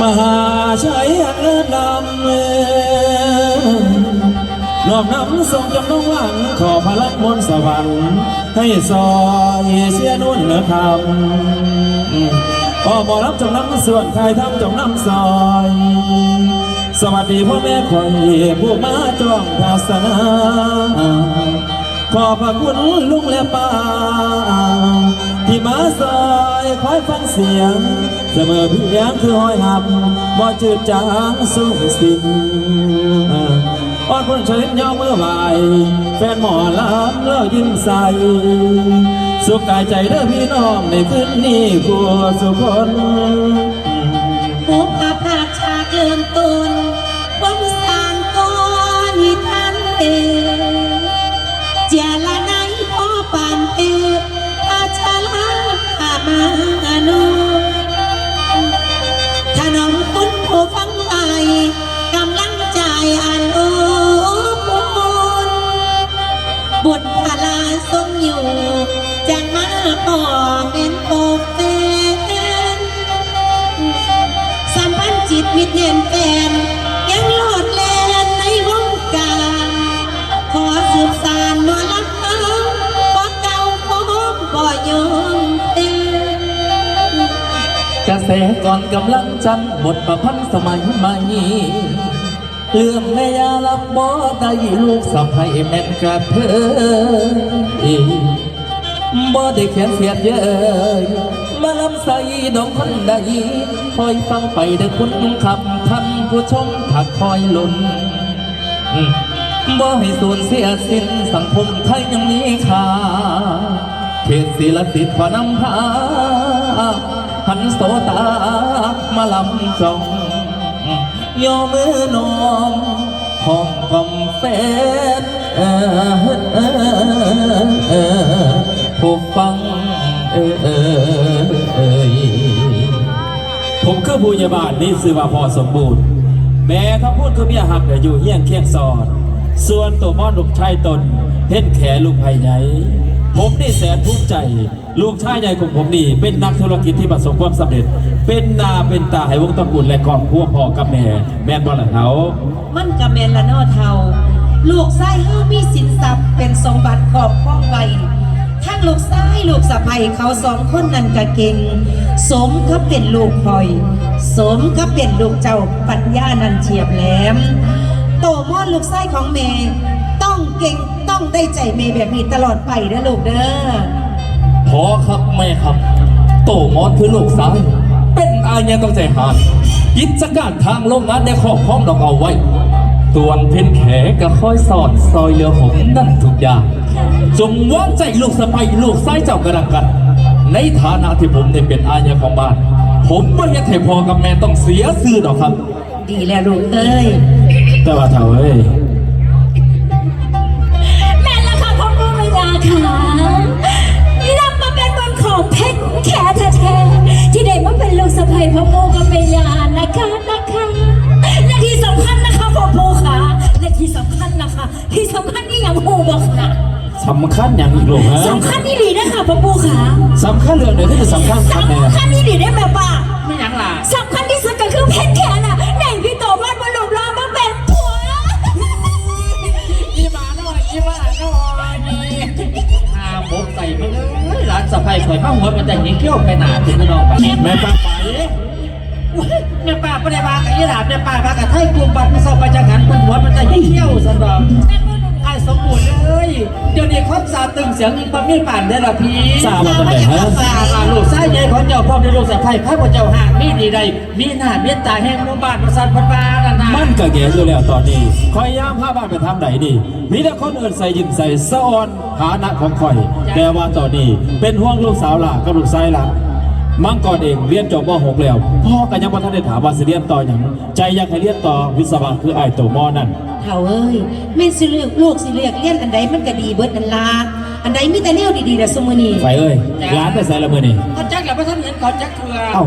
มหาชัยอันเลิศนำเอ่ยน้อมนำส่งจำนงหวัง ขอพลังมนสวรรค์ให้ซอยเสียนุ่นเหนือคำขอหมอรับจำนำส่วนใครทำจำนำซอย สวัสดีพ่อแม่คอยผู้มาจ้องศาสนา ขอบพระคุณลุงและป้า ที่มาซอยคอยฟังเสียง เสมอเพียงคือหอยหับบ่จืดจางสู้สิ้นอ่อนคนชลินยอมเมื่อไหวแฟนหมอลำเลิกยิ้มใสสุขกายใจเด้อพี่น้องในคืนนี้ผู้สุขคนพา แสก่อนกำลังจันบทประพันธ์สมัยใหม่เรื่องแม่ยาลับบ่ได้ลูกสะใภ้แม่นกระเทยบ่ได้เขียนเสียดเย้ยมาลำใส่ดอกคนใดคอยฟังไปเด้อคุณคำท่านผู้ชมถักคอยลุนบ่ให้สูญเสียสิ้นสังคมไทยยังมีค่าเขตศิลสิทธิ์ขอนำพา หันโสตามาลำจองโยอมือนอมห้องกอมแฟนเออเออเออผู้ฟังเออเออผมคือผู้ใหญ่บ้านนี่ซื้อว่าพอสมบูรณ์ แม่ถ้าพูดคือเมียหักเนี่ยอยู่เฮี้ยงเคียงซอนส่วนตัวม่อนลูกชายตนเห็นแขลูกไผ่ใหญ่ผมนี่แสนภูมิใจ ลูกชายใหญ่ของผมนี่ เป็นนักธุรกิจที่ประสบความสำเร็จ เป็นนาเป็นตาให้วงตระกูลและครอบครัวพ่อกับแม่ แม่นบ่ล่ะเขามันกะแมนละเนอเทาลูกไส้เฮามีสินทรัพย์เป็นสมบัติครอบครองไว้ทั้งลูกไส้ลูกสะใภ้เขาสองคนนั้นกะเก่ง สมก็เป็นลูกพลอย สมก็เป็นลูกเจ้าปัญญานันเฉียบแหลม โตมอนลูกไส้ของเมย์ต้องเก่งต้องได้ใจเมย์แบบนี้ตลอดไปเด้อลูกเด้อ พอครับแม่ครับ โตมอนคือลูกสาวเป็นอายเนี่ยต้องใจหานกิจการทางโรงงานในครอบครองดอกเอาไว้ส่วนเพ่นแขก็คอยสอนซอยเรือผมนั่นทุกอย่างจงวางใจลูกสะใภ้ลูกซ้ายเจ้ากระดังกัน ในฐานะที่ผมได้เป็นอายของบ้าน ผมไม่อยากให้พ่อกับแม่ต้องเสียซื่อหรอกครับ ดีแล้วลูกเอ้ยแต่ว่าเท่าเอ้ย พ่อผู้กับเมียานะคะนะคะและที่สำคัญนะคะพ่อผู้ค่ะและที่สำคัญนะคะ ที่สำคัญนี่ยังหูบอกค่ะสำคัญอย่างอีกลูกฮะสำคัญนี่หลีนะคะพ่อผู้ค่ะสำคัญเรื่องไหนที่จะสำคัญครับแม่สำคัญนี่หลีได้แบบว่าไม่ยังล่ะสำคัญที่สุดก็คือเพชรแค่น่ะไหนพี่โตบ้านมาหลุมรอมาเป็นผัวอีหมาหน่อยอีหมาหน่อยหาบกใส่ไปเลยร้านสะพายข่อยมาหัวมันแต่ยิงเขี้ยวไปหนาถึงนองไปแม่ป้าไปแม่ป้า ไม่ได้มากับยี่หลานแม่ป้ามากับไทยกลุ่มบัตรมาสอบไปจากหันมันหัวมันจะยิงเขี้ยวสันดอกไอ้สมบูรณ์เลยเดี๋ยวนี้ครบสาตึงเสียงยิงปะมีป่านได้ละพี่ทราบมาตั้งแต่ฮะสาบลูกไส้ใหญ่ของเจ้าพ่อในลูกสะพายพระพเจ้าห่างมีดีใดมีหน้าเมียตาแห้งมุบ้านประสาทพันบานานามันก็แก่อยู่แล้วตอนนี้คอยย่ามพาบ้านไปทำไหนดี มีแต่คนอื่นใส่ยิ้มใส่สะออนฐานะของข่อยแต่ว่าตอนนี้เป็นห่วงลูกสาวหล่ะกับลูกชายหล่ะ มังกรเองเรียนจบม .6 แล้ว พ่อก็ยังบ่ทันได้ถามว่าสิเรียนต่ออย่างใจอยากให้เรียนต่อวิศวะคือไอ้ายตัวมอนั่นเท่าเอ้ยแม่สิเลือกลูกสิเลือกเลี้ยนอันใดมันก็ดีเบิดอันลาอันใดมีแต่แนวดีๆนะสมมือนี้ไฟเอ้ยร้านไปใส่ละมือนี่เขาจักแล้วพระท่านเห็นเขาจักเถื่อเอ้า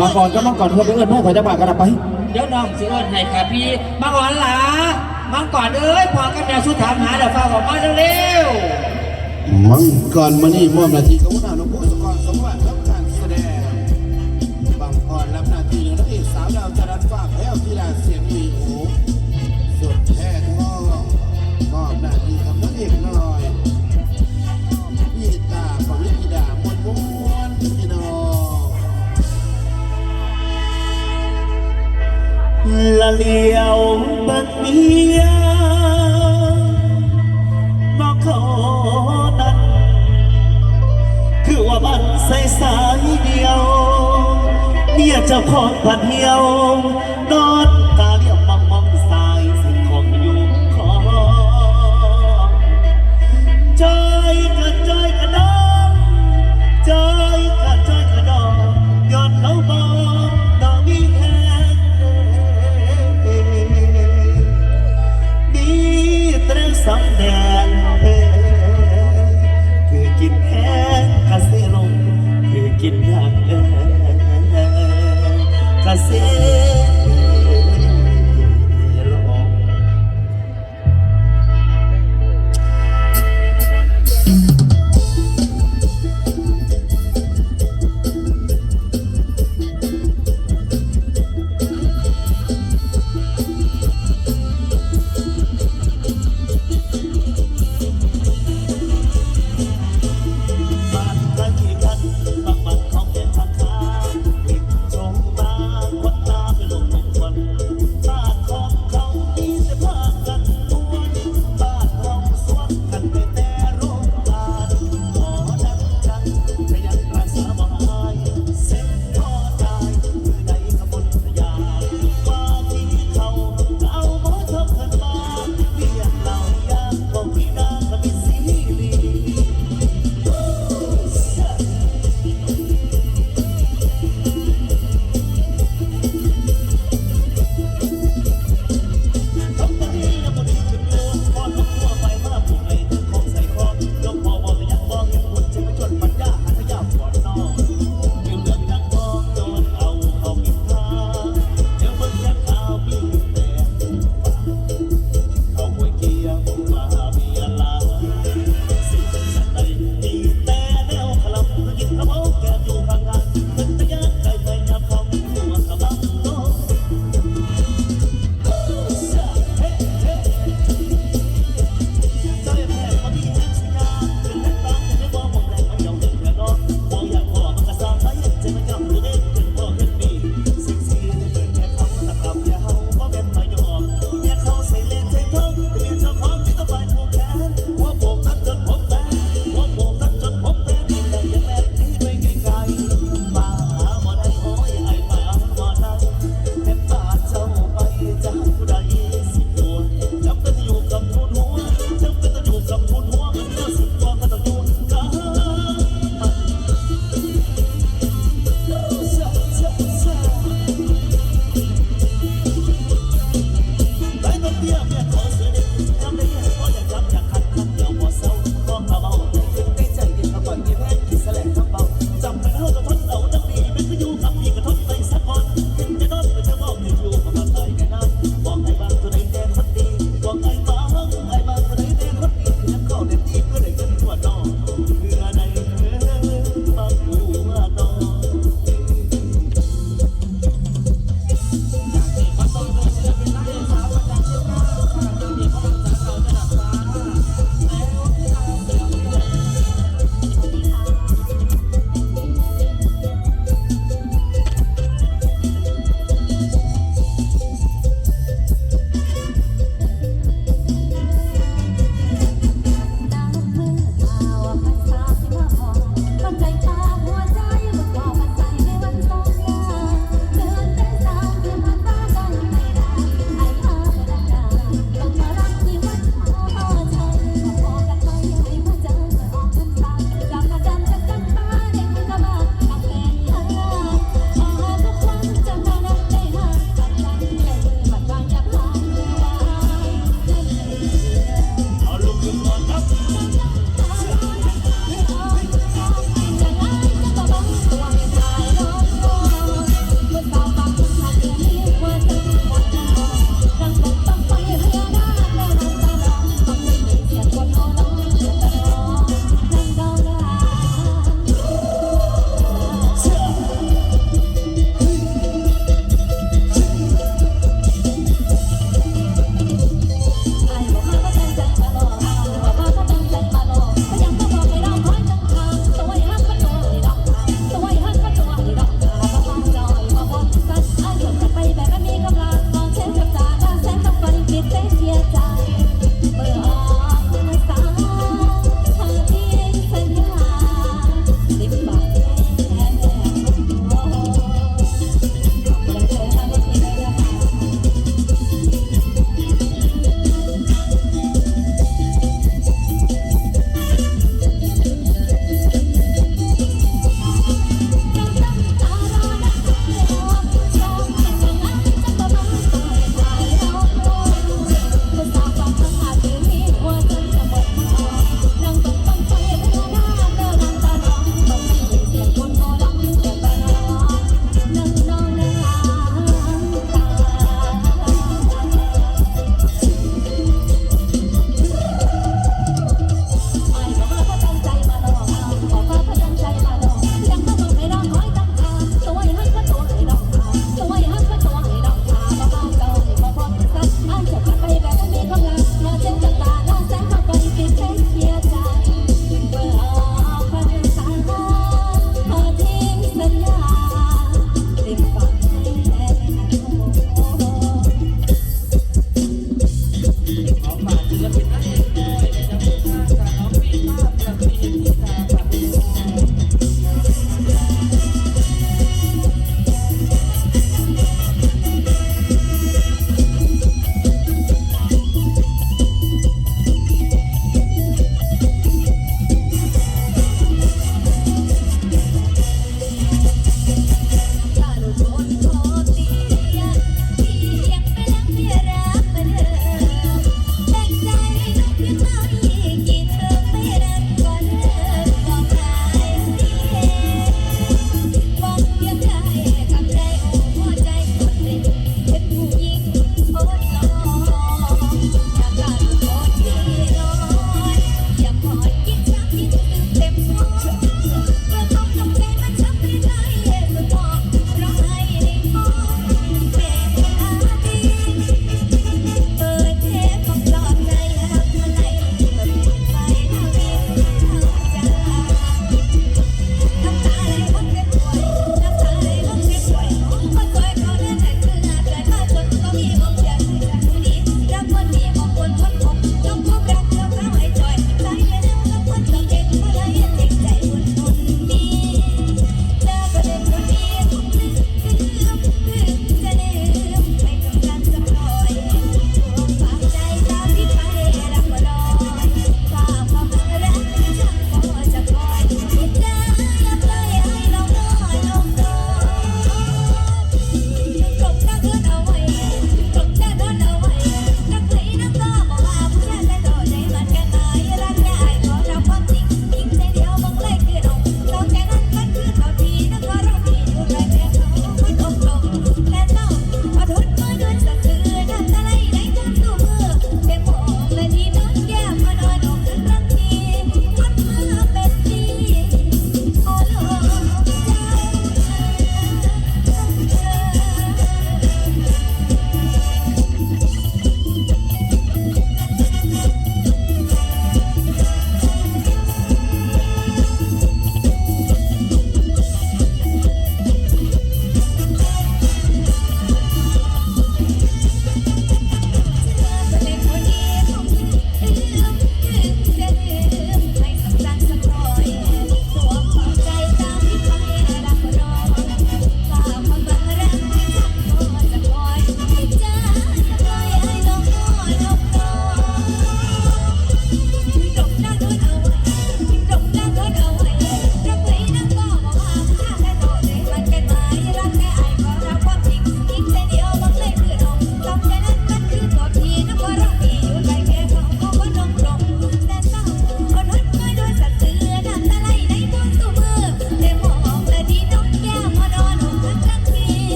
บางก่อนก็มังกรเพื่อนไปเอื้อนให้ข่อยจะบากกันไป เดี๋ยวน้องสิเอิ้นให้ค่ะพี่มาก่อนหลามาก่อนเอ้ยพอกับแม่สุดถามหาเดี๋ยวฟ้าออกมาเร็วมังกรมานี่มอบหน้าที่กับหัวหน้าหล ละเลียวบัดเดียวมาขอนัดคือว่ามันใสสายเดียว เนี่ยเจ้าของผัดเดียวนอน